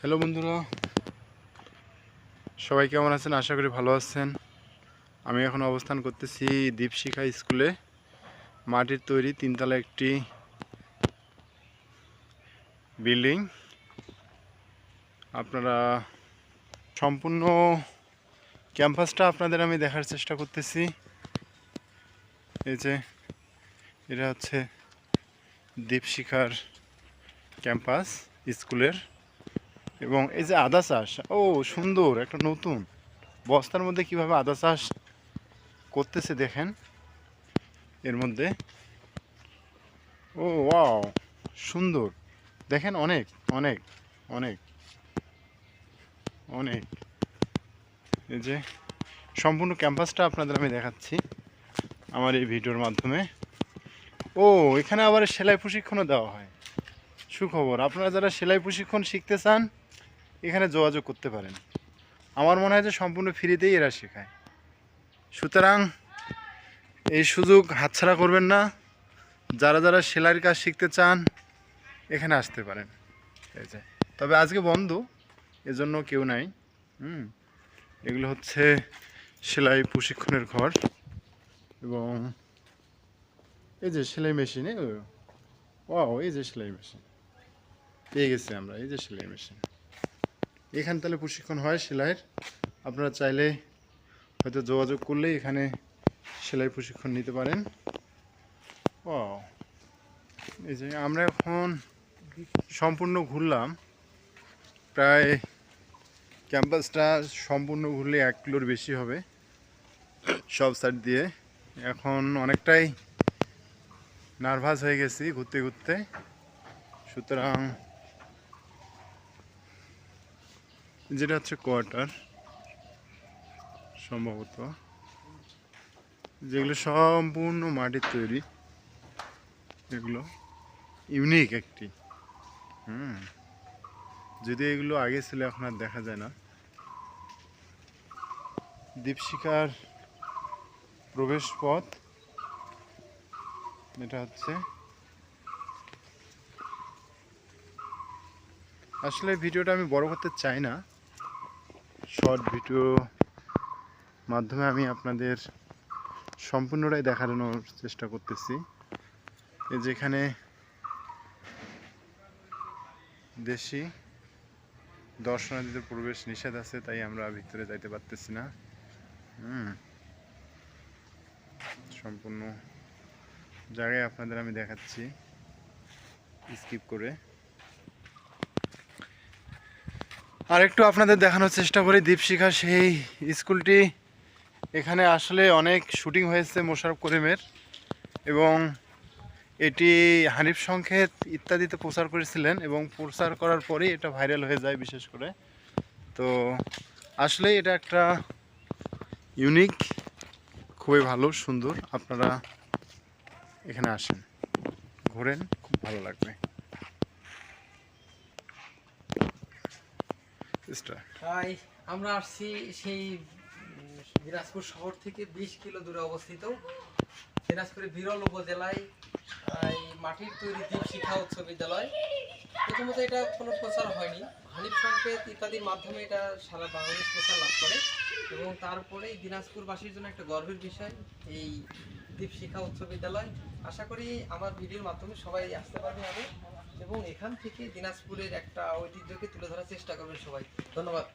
Hello বন্ধুরা, সবাই কেমন আছেন? আশা করি ভালো আছেন। আমি এখন অবস্থান করতেছি দীপশিখা স্কুলে। মাটির তৈরি তিনতলা একটি বিল্ডিং। আপনারা সম্পূর্ণ ক্যাম্পাসটা আপনাদের আমি দেখার চেষ্টা করতেছি। এই যে, এটা হচ্ছে দীপশিখার ক্যাম্পাস স্কুলের। এবং এই যে আদা চাষ, ও সুন্দর, একটা নতুন। বস্তার মধ্যে কীভাবে আদা চাষ করতেছে দেখেন। এর মধ্যে, ও, ওয়াও, সুন্দর। দেখেন অনেক অনেক অনেক অনেক। এই যে, সম্পূর্ণ ক্যাম্পাসটা আপনাদের আমি দেখাচ্ছি আমার এই ভিডিওর মাধ্যমে। ও, এখানে আবার সেলাই প্রশিক্ষণও দেওয়া হয়। সুখবর, আপনারা যারা সেলাই প্রশিক্ষণ শিখতে চান এখানে যোগাযোগ করতে পারেন। আমার মনে হয় যে সম্পূর্ণ ফ্রিতেই এরা শেখায়। সুতরাং এই সুযোগ হাতছাড়া করবেন না। যারা যারা সেলাইয়ের কাজ শিখতে চান, এখানে আসতে পারেন। এই তবে আজকে বন্ধ, এজন্য কেউ নাই। হুম, এগুলো হচ্ছে সেলাই প্রশিক্ষণের ঘর এবং এই যে সেলাই মেশিনে ও এই যে সেলাই মেশিন। পেয়ে গেছি আমরা, এই যে সেলাই মেশিন। এখানে তাহলে প্রশিক্ষণ হয় সেলাইয়ের। আপনারা চাইলে হয়তো যোগাযোগ করলেই এখানে সেলাই প্রশিক্ষণ নিতে পারেন। ও এই যে আমরা এখন সম্পূর্ণ ঘুরলাম। প্রায় ক্যাম্পাসটা সম্পূর্ণ ঘুরলে এক কিলোর বেশি হবে সব সাইড দিয়ে। এখন অনেকটাই নার্ভাস হয়ে গেছি ঘুরতে ঘুরতে। সুতরাং যেটা হচ্ছে কোয়ার্টার, সম্ভবত। যেগুলো সম্পূর্ণ মাটির তৈরি, এগুলো ইউনিক একটি। হুম। যদি এগুলো আগে ছিল, এখন আর দেখা যায় না। দীপশিখার প্রবেশ পথ এটা হচ্ছে। আসলে ভিডিওটা আমি বড় করতে চাই না। শর্ট ভিডিও মাধ্যমে আমি আপনাদের সম্পূর্ণটাই দেখানোর চেষ্টা করতেছি। যেখানে দেশি দর্শনার্থীদের প্রবেশ নিষেধ আছে, তাই আমরা ভিতরে যাইতে পারতেছি না। হুম। সম্পূর্ণ জায়গায় আপনাদের আমি দেখাচ্ছি। স্কিপ করে। আর একটু আপনাদের দেখানোর চেষ্টা করি। দীপশিখা সেই স্কুলটি এখানে আসলে অনেক শুটিং হয়েছে মোশারফ করিমের। এবং এটি হানিফ সংকেত ইত্যাদিতে প্রচার করেছিলেন এবং প্রচার করার পরেই এটা ভাইরাল হয়ে যায় বিশেষ করে। তো আসলে এটা একটা ইউনিক, খুবই ভালো, সুন্দর। আপনারা এখানে আসেন, ঘোরেন, খুব ভালো লাগবে। আমরা আসছি সেই দিনাজপুর শহর থেকে বিশ কিলো দূরে অবস্থিত। দিনাজপুরের বিরল উপজেলায় মাটির তৈরি দ্বীপ শিক্ষা উচ্চ বিদ্যালয়। প্রথমত এটা কোনো প্রচার হয়নি। হানিফ সংকেত ইত্যাদির মাধ্যমে এটা সারা বাংলাদেশ প্রচার লাভ করে এবং তারপরে দিনাজপুরবাসীর জন্য একটা গর্বের বিষয়, এই দ্বীপ শিক্ষা উচ্চ বিদ্যালয়। আশা করি আমার ভিডিওর মাধ্যমে সবাই আসতে পারবে আমি এবং এখান থেকে দিনাজপুরের একটা ঐতিহ্যকে তুলে ধরার চেষ্টা করবেন সবাই। ধন্যবাদ।